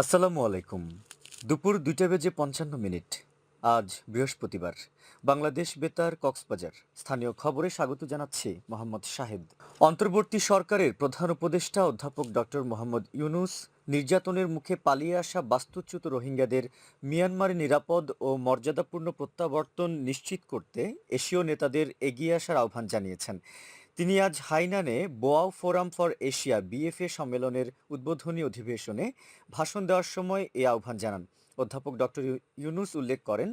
আসসালামু আলাইকুম। দুপুর দুইটা বেজে পঞ্চান্ন মিনিট। আজ বৃহস্পতিবার। বাংলাদেশ বেতার কক্সবাজার। স্থানীয় খবরে স্বাগত জানাচ্ছি মোহাম্মদ শাহেদ। অন্তর্বর্তী সরকারের প্রধান উপদেষ্টা অধ্যাপক ডক্টর মোহাম্মদ ইউনুস নির্যাতনের মুখে পালিয়ে আসা বাস্তুচ্যুত রোহিঙ্গাদের মিয়ানমারে নিরাপদ ও মর্যাদাপূর্ণ প্রত্যাবর্তন নিশ্চিত করতে এশীয় নেতাদের এগিয়ে আসার আহ্বান জানিয়েছেন। তিনি আজ হাইনানে Boao forum for Asia BFA সম্মেলনের উদ্বোধনী অধিবেশনে ভাষণ দেওয়ার সময় এই আহ্বান জানান। অধ্যাপক ডক্টর ইউনুস উল্লেখ করেন,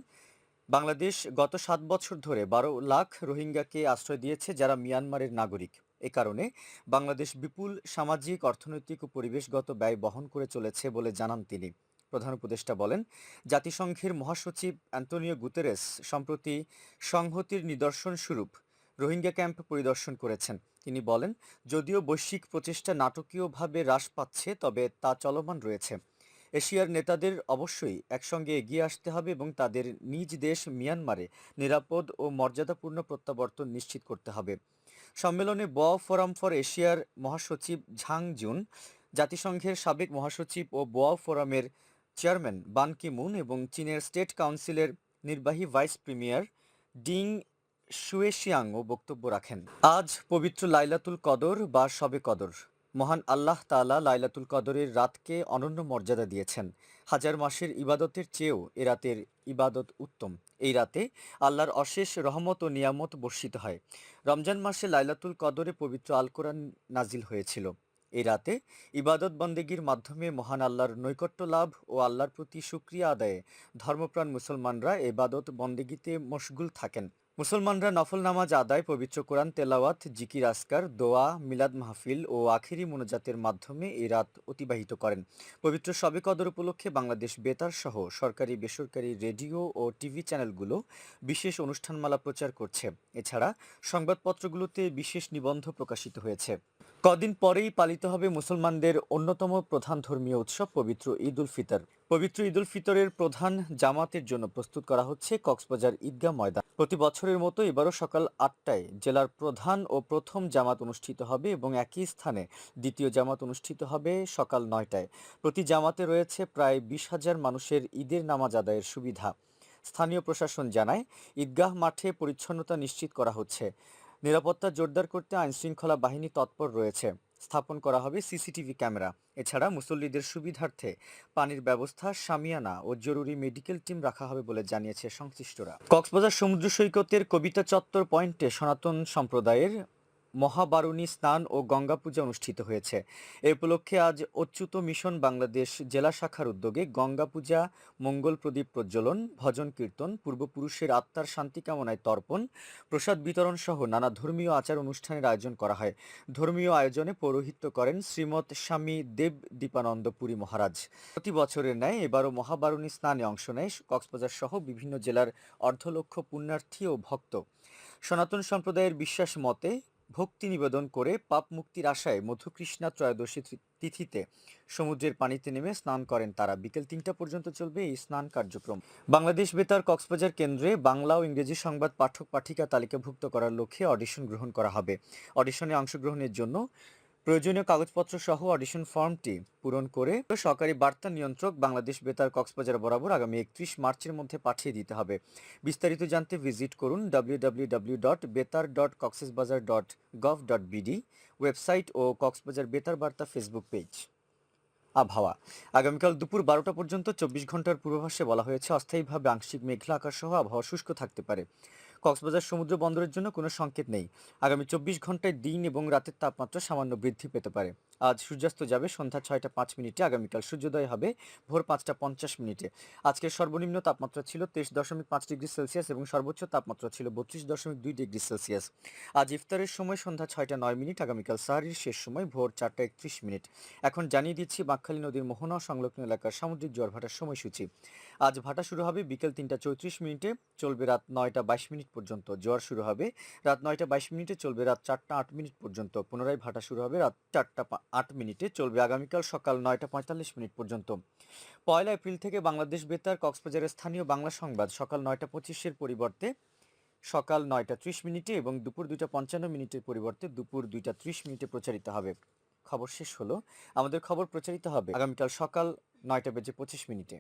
বাংলাদেশ গত সাত বছর ধরে বারো লাখ রোহিঙ্গাকে আশ্রয় দিয়েছে যারা মিয়ানমারের নাগরিক। এ কারণে বাংলাদেশ বিপুল সামাজিক, অর্থনৈতিক ও পরিবেশগত ব্যয় বহন করে চলেছে বলে জানান তিনি। প্রধান উপদেষ্টা বলেন, জাতিসংঘের মহাসচিব অ্যান্টোনিও গুতেরেস সম্প্রতি সংহতির নিদর্শন স্বরূপ রোহিঙ্গা ক্যাম্প পরিদর্শন করেছেন। তিনি বলেন, যদিও বৈশ্বিক প্রচেষ্টা নাটকীয়ভাবে হ্রাস পাচ্ছে, তবে তা চলমান রয়েছে। এশিয়ার নেতাদের অবশ্যই একসঙ্গে এগিয়ে আসতে হবে এবং তাদের নিজ দেশ মিয়ানমারে নিরাপদ ও মর্যাদাপূর্ণ প্রত্যাবর্তন নিশ্চিত করতে হবে। সম্মেলনে ব ফোরাম ফর এশিয়ার মহাসচিব ঝাং জুন, জাতিসংঘের সাবেক মহাসচিব ও ব ফোরামের চেয়ারম্যান বান কি মুন এবং চীনের স্টেট কাউন্সিলের নির্বাহী ভাইস প্রিমিয়ার ডিং শুয়েশিয়াংও বক্তব্য রাখেন। আজ পবিত্র লাইলাতুল কদর বা শবে কদর। মহান আল্লাহ তাআলা লাইলাতুল কদরের রাতকে অনন্য মর্যাদা দিয়েছেন। হাজার মাসের ইবাদতের চেয়েও এ রাতের ইবাদত উত্তম। এই রাতে আল্লাহর অশেষ রহমত ও নিয়ামত বর্ষিত হয়। রমজান মাসে লাইলাতুল কদরে পবিত্র আল কোরআন নাজিল হয়েছিল। এই রাতে ইবাদত বন্দেগীর মাধ্যমে মহান আল্লাহর নৈকট্য লাভ ও আল্লাহর প্রতি সুক্রিয়া আদায়ে ধর্মপ্রাণ মুসলমানরা এবাদত বন্দেগীতে মশগুল থাকেন। মুসলমানরা নফল নামাজ আদায়, পবিত্র কোরআন তেলাওয়াত, জিকির আসকার দোয়া, মিলাদ মাহফিল ও আখেরি মোনাজাতের মাধ্যমে এই রাত অতিবাহিত করেন। পবিত্র সবে কদর উপলক্ষে বাংলাদেশ বেতার সহ সরকারি, বেসরকারি রেডিও ও টিভি চ্যানেলগুলো বিশেষ অনুষ্ঠানমালা প্রচার করছে। এছাড়া সংবাদপত্রগুলোতে বিশেষ নিবন্ধ প্রকাশিত হয়েছে। কদিন পরেই পালিত হবে মুসলমানদের অন্যতম প্রধান ধর্মীয় উৎসব পবিত্র ঈদ উল ফিতর। পবিত্র ঈদুল ফিতরের প্রধান জামাতের জন্য প্রস্তুত করা হচ্ছে কক্সবাজার ঈদগাহ ময়দান। প্রতি বছরের মতো এবারও সকাল আটটায় জেলার প্রধান ও প্রথম জামাত অনুষ্ঠিত হবে এবং একই স্থানে দ্বিতীয় জামাত অনুষ্ঠিত হবে সকাল নয়টায়। প্রতি জামাতে রয়েছে প্রায় বিশ হাজার মানুষের ঈদের নামাজ আদায়ের সুবিধা। স্থানীয় প্রশাসন জানায়, ঈদগাহ মাঠে পরিচ্ছন্নতা নিশ্চিত করা হচ্ছে। নিরাপত্তা জোরদার করতে আইনশৃঙ্খলা বাহিনী তৎপর রয়েছে। স্থাপন করা হবে সিসিটিভি ক্যামেরা। এছাড়া মুসল্লিদের সুবিধার্থে পানির ব্যবস্থা সামিয়ানা ও জরুরি মেডিকেল টিম রাখা হবে বলে জানিয়েছে সংশ্লিষ্টরা। কক্সবাজার সমুদ্র সৈকতের কবিতা চত্বর পয়েন্টে সনাতন সম্প্রদায়ের মহাবারুণী স্নান ও গঙ্গা পূজা অনুষ্ঠিত হয়েছে। এ উপলক্ষে আজ অচ্যুত মিশন বাংলাদেশ জেলা শাখার উদ্যোগে গঙ্গা পূজা, মঙ্গল প্রদীপ প্রজ্বলন, ভজন কীর্তন, পূর্বপুরুষের আত্মার শান্তি কামনায় তর্পণ, প্রসাদ বিতরণ সহ নানা ধর্মীয় আচার অনুষ্ঠানের আয়োজন করা হয়। ধর্মীয় আয়োজনে পৌরোহিত্য করেন শ্রীমৎ স্বামী দেব দীপানন্দ পুরী মহারাজ। প্রতি বছরের ন্যায় এবারও মহাবারুণী স্নানে অংশ নেয় কক্সবাজার সহ বিভিন্ন জেলার অর্ধলক্ষ পুণ্যার্থী ও ভক্ত। সনাতন সম্প্রদায়ের বিশ্বাস মতে ভক্তি নিবেদন করে পাপ মুক্তির আশায় মধুকৃষ্ণা ত্রয়োদশী তিথিতে সমুদ্রের পানিতে নেমে স্নান করেন তারা। বিকেল তিনটা পর্যন্ত চলবে এই স্নান কার্যক্রম। বাংলাদেশ বেতার কক্সবাজার কেন্দ্রে বাংলা ও ইংরেজি সংবাদ পাঠক পাঠিকা তালিকাভুক্ত করার লক্ষ্যে অডিশন গ্রহণ করা হবে। অডিশনে অংশগ্রহণের জন্য প্রয়োজনীয় কাগজপত্র সহ অডিশন ফর্মটি পূরণ করে সরকারি বার্তা নিয়ন্ত্রক বাংলাদেশ বেতার কক্সবাজার বরাবর আগামী একত্রিশ মার্চের মধ্যে পাঠিয়ে দিতে হবে। বিস্তারিত জানতে ভিজিট করুন W W W dot Betar dot dot gov dot BD website ও কক্সবাজার বেতার বার্তা ফেসবুক পেজ আবহাওয়া। আগামীকাল দুপুর বারোটা পর্যন্ত চব্বিশ ঘণ্টার পূর্বাভাসে বলা হয়েছে, অস্থায়ীভাবে আংশিক মেঘলা আকাশ সহ আবহাওয়া শুষ্ক থাকতে পারে। কক্সবাজার সমুদ্র বন্দরের জন্য কোনো সংকেত নেই। আগামী চব্বিশ ঘন্টায় দিন এবং রাতের তাপমাত্রা সামান্য বৃদ্ধি পেতে পারে। আজ সূর্যাস্ত যাবে সন্ধ্যা ছয়টা পাঁচ মিনিটে, আগামীকাল সূর্যোদয় হবে ভোর পাঁচটা পঞ্চাশ মিনিটে। আজকের সর্বনিম্ন তাপমাত্রা ছিল তেইশ দশমিক পাঁচ ডিগ্রি সেলসিয়াস এবং সর্বোচ্চ তাপমাত্রা ছিল বত্রিশ দশমিক দুই ডিগ্রি সেলসিয়াস। আজ ইফতারের সময় সন্ধ্যা ছয়টা নয় মিনিট, আগামীকাল সাহারির শেষ সময় ভোর চারটা একত্রিশ মিনিট। এখন জানিয়ে দিচ্ছি বাঁকখালী নদীর মোহনা সংলগ্ন এলাকার সামুদ্রিক জোয়ার ভাটার সময়সূচি। আজ ভাটা শুরু হবে বিকেল তিনটা চৌত্রিশ মিনিটে, চলবে রাত নয়টা বাইশ মিনিট পর্যন্ত জোয়ার শুরু হবে। রাত নয়টা বাইশ মিনিটে চলবে রাত চারটা আট মিনিট পর্যন্ত। পুনরায় ভাটা শুরু হবে রাত চারটা আট মিনিটে চলবে আগামীকাল সকাল নয়টা পঁয়তাল্লিশ মিনিট পর্যন্ত। পয়লা এপ্রিল থেকে বাংলাদেশ বেতার কক্সবাজারের স্থানীয় বাংলা সংবাদ সকাল নয়টা পঁচিশের পরিবর্তে সকাল নয়টা ত্রিশ মিনিটে এবং দুপুর দুইটা পঞ্চান্ন মিনিটের পরিবর্তে দুপুর দুইটা ত্রিশ মিনিটে প্রচারিত হবে। খবর শেষ হলো। আমাদের খবর প্রচারিত হবে আগামীকাল সকাল নয়টা বেজে পঁচিশ মিনিটে।